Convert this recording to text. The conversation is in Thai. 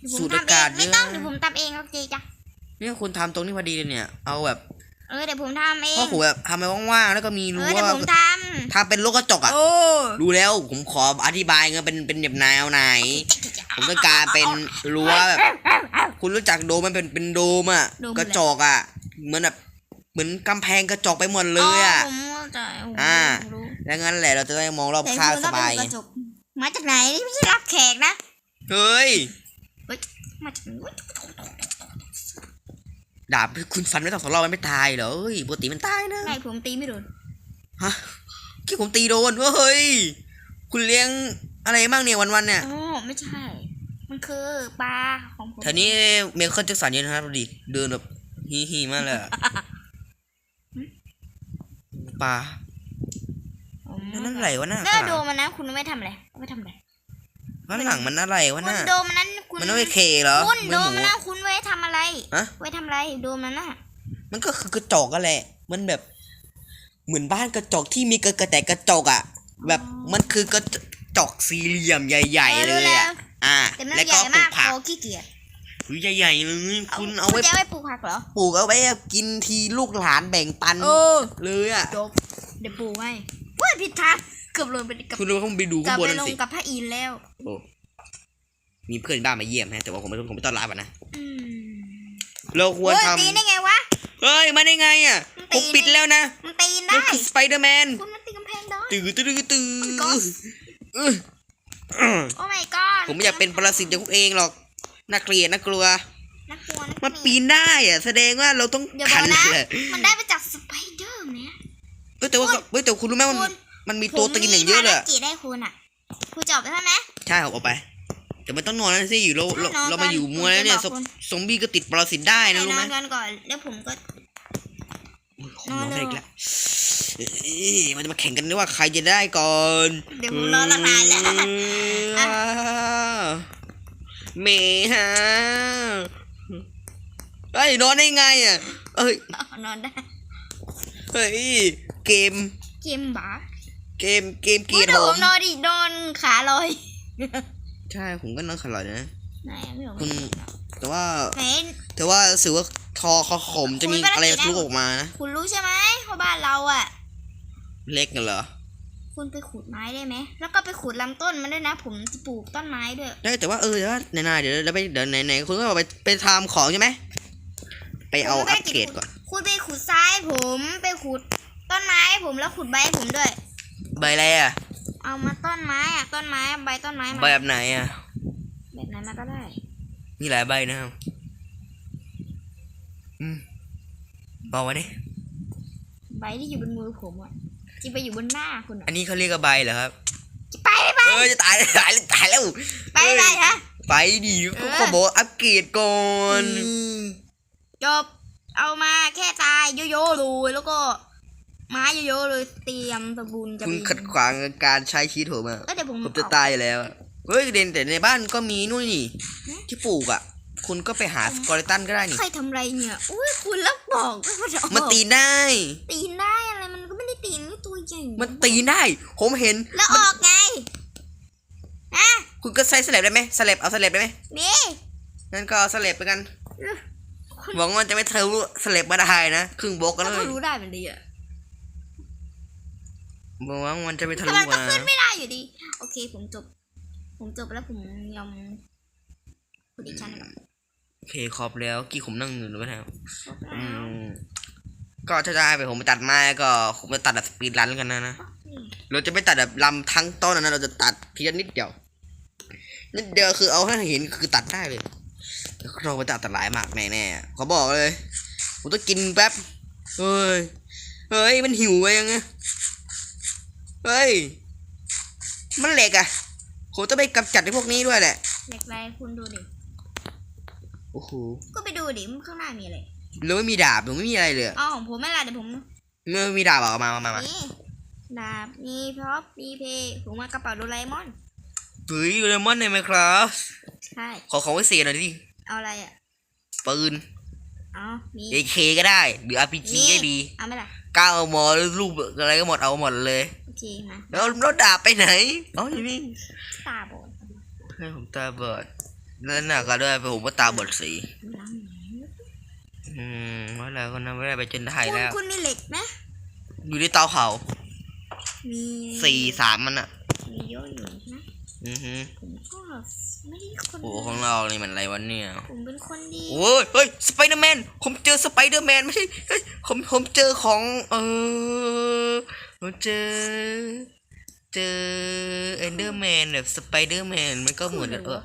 เดี๋ยวผสูมดอาทำเอกาศงไม่เยอะ ต้องเดี๋ยวผมทำเองโอเคจ้ะเนี่ยคุณทำตรงนี้พอดีเลยเนี่ย เอาแบบเออเดี๋ยวผมทำเอพ่องผมแบบทำไปว่างๆแล้วก็มีเอรั้อวเดี๋ยวผมททำเป็นลูกกระจกำอะ โอ้รู้แล้วผมขออธิบายเงี้ยเป็นเป็นแบบแนวไหน ผมต้องการเป็นรั้วแบบ คุณรู้จักโดมมันเป็นเป็นโดมอะ กระจกอะ เหมือนแบบเหมือนกำแพงกระจกไปหมดเลยอะ ผมเข้าใจผมอ่า รู้ดังนั้นแหละเราจะได้มองรอบแต่ข้างคุณสต้องเป็นบายกระจกมาจากไหนนี่ไม่ใช่รับแขกนะ เฮ้ย มาจากไหนดาบคุณฟันไม่ต้องสองรอบมันไม่ตายเหรอเฮ้ยปกติมันตายนะไม่ผมตีไม่โดนฮะที่ผมตีโดนเฮ้ยคุณเลี้ยงอะไรบ้างเนี่ยวันๆเนี่ยโอ้ไม่ใช่ มันคือปลาของผมแถวนี้เมลเคิลแจ็คสันเยอะนะครับดูดิเดินแบบฮีฮีมากเลยอะปลาผมนั่นอะไรวะน่ะเลิข้ากงหโดลังมันนะคุณไม่ทำอะไรไม่ทำอะไร ข้างหลังมันอะไรวะคุณน่ะโดมมันนั้นคุณมันไม่เคเหรอคุณไม่โดหมมูมันนั้นคุณไว้ทำอะไรฮะไว้ทำอะไรโดมมันน่ะ มันก็คือกระจกกันแหละ มันแบบ เหมือนบ้านกระจกที่มีกระกระแต่กระจกอะ แบบมันคือกระจกสี่เหลี่ยมใหญ่ ๆ เลยอะอ่า แต่มันแล้วใหก็ญ่ปลูมากกผักโอ้ขี้เกียจอุ้ยใหญ่ๆเลยคุณเอาคุไว้ณจะเอาไว้ปลูกผักเหรอปลูกเอาไว้กินทีลูกหลานแบ่งปันเออเลยอะ จบเดี๋ยวปลูกให้เว้ยผิดทาง เกือบลงไปกับคุณรู้ว่าผมไปดูกลัข้าบงบนไปนั่นลงสิกับพระอินทร์แล้ว โอ้มีเพื่อนบ้านมาเยี่ยมฮะแต่ว่าผมไม่ผมไม่ต้อนรับอะนะอืมเราควรเฮ้ยทตีได้ไงวะำเฮ้ยมาได้ไงอะมันผตีมปิดแล้วนะมันตีนนั่ได้นคือสไปเดอร์แมนคุณมันตีกำแพงได้ ตื่นตื่นตื่น Oh my god โอ้ my god ผมไม่อยากเป็นปรสิตอย่างพวกเองหรอกน่าเกลียดน่ากลัว น่ากลัวนะมันปีนได้อะแสดงว่าเราต้องอย่าบขัอกนนะเลยมันได้มาจากสไปเดอร์แมน เอ้ยแต่ว่าคุณเฮ้ยแต่คุณรู้ไหมมันคุณ มันมีตัวตีนอย่างเยอะเลยผมมีภารกิจให้คุณอะคุณจบใช่ไหม ใช่เอาออกไป แต่มันต้องนอนแล้วสิอยู่เราเรานอนก่อนเรามาอยู่มัวแล้วเนี่ยผมจะบอกคุณ ซอมบี้ก็ติดปรสิตได้นะรู้ไหมนอนกันก่อนแล้วผมก็ นอนนอนเลยได้อีกแล้วเอ้ยมันจะมาแข่งกันด้วยว่าใครจะได้ก่อนเดี๋ยวผมรอตั้งนานแล้ว อ่าเมฮะเฮ้ยนอนได้ไงอะเอ้ยนอนได้ เฮ้ยเกม เกมบ้า เกมเกมเกีเกียยร์ผผมมนอนดินอนขาลอยใช่ผมก็นอนขลอดนะไหนอะพี่ผมคุณแต่ว่าไหน แต่ว่ารู้สึกว่าคอคอขมจะมีคุณไม่ได้อะไรกินนะทะลุออกมานะคุณรู้ใช่ไหมว่าบ้านเราอะ เล็กกันเหรอคุณไปขุดไม้ได้ไหม แล้วก็ไปขุดลำต้นมันด้วยนะ ผมจะปลูกต้นไม้ด้วย ได้แต่ว่าเออเดี๋ยวไหนๆเดี๋ยวเดี๋ยวไปเดี๋ยวไหนๆคุณก็ไปไปทำของใช่ไหมไปเอาผมไม่อัได้ปเกรดก่อน คุณไปขุดทรายผม ไปขุดต้นไม้ให้ผมแล้วขุดใบให้ผมด้วย ใบอะไรอะ เอามาต้นไม้อะต้นไม้ใบต้นไม้มาใบแบบไหนอะแบบไหนมาก็ได้ มีหลายใบนะครับอืมบอกมาดิใบที่อยู่บนมือผมอะที่ไปอยู่บนหน้าคุณอัอะนนี้เขาเรียกว่าใบเหรอครับไปไปไปเออจะตายตายแล้วตายแล้วไปไปฮะไปดิก็เออเขาบอกว่าอัปเกรดก่อนจบเอามาแค่ตายโยๆเลยแล้วก็ ไม้เยอะๆเลยเตรียมสบูนจะคุณบินขัดขวางการใช้ชีวิตผมอะเอ้ยเดี๋ยวผมผมจะตายอยู่แล้วอะเฮ้ยเด่นแต่ในบ้านก็มีนู่นนี่ ที่ปลูกอะคุณก็ไปหาสกอริตันก็ได้นี่ ใครทำอะไรเนี่ย อุ้ยคุณแล้วบอกว่ามันจะออกมันตีนได้ ตีนได้อะไรมันก็ไม่ได้ตีนนี่ตัวใหญ่มันตีนได้ ผมเห็น แล้วออกไงอะคุณก็ใช้สลับได้ไหมสลับเอาสลับได้ไหมนี่งั้นก็เอาสลับไปกันหวังว่ามันจะไม่ทะลุสลับมาได้นะครึ่งบล็อกกันแล้วเลก็ยรู้ได้มันดีอะ หวังว่ามันจะไม่ทะแต่ลุมันก็มา ขึ้นไม่ได้อยู่ดี โอเค ผมจบ ผมจบแล้วผมยอมคุณอีกชั้นหนึ่งโอเคครบแล้วกี่ผมนั่งอยู่หรือเปล่าอืมก็ถ้าได้ไปผมไปตัดไม้ก็ผมจะตัดแบบสปีดรันกันนะนะ เราจะไม่ตัดแบบลำทั้งต้นนะ เราจะตัดเพียงนิดเดียว นิดเดียวคือเอาให้เห็นคือตัดได้เลยแล้วเราไปตัดตัดหลายมากแน่ๆเขาบอกเลย ผมต้องกินแป๊บ เฮ้ย เฮ้ย มันหิวไปยังไง เฮ้ย มันเหล็กอะผมต้องไปกำจัดไอ้พวกนี้ด้วยแหละ เหล็กไรคุณดูดิ โอ้โห ก็ไปดูดิมันข้างหน้ามีอะไรแล้วไม่มีดาบหรือไม่มีอะไรเลยอะอ๋อของผมไม่ละเดี๋ยวผมเมื่อมีดาบเอามามามามานี่ดาบ มีพร็อพมีเพย์ผมมากระเป๋าโดราเอมอนเฮ้ยโดเรมอนในไหมครับ ใช่ ขอของวิเศษหน่อยดิ เอาอะไรอะ ปืนอ๋อมี AK ก็ได้ หรือ RPG นี่ก็ดี เอาไหมล่ะก้าวมอรูปอะไรก็หมดเอาหมดเลย โอเคมาแล้วรถดาบไปไหนอ๋ออยู่นี่ตาบอดให้ผมตาบอดแล้วหนักก็ด้วยผมก็ตาบอดสีล้างหน่อยอืมว่าแล้วก็นะไม่ได้ไปจนไทยคุณแล้วคุณมีเหล็กไหมอยู่ที่เตาเผามีสี่สามมันอะมีเยอะอยู่นะอือฮึผมก็ไม่ได้คนโอ้ของเรานี่มันอะไรวะเนี่ยผมเป็นคนดีโอ้ยเฮ้ยสไปเดอร์แมนผมเจอสไปเดอร์แมนไม่ใช่เฮ้ยผมผมเจอของเออ เราเจอ เจอเอนเดอร์แมนแบบสไปเดอร์แมนมันก็เหมือนแบบเออ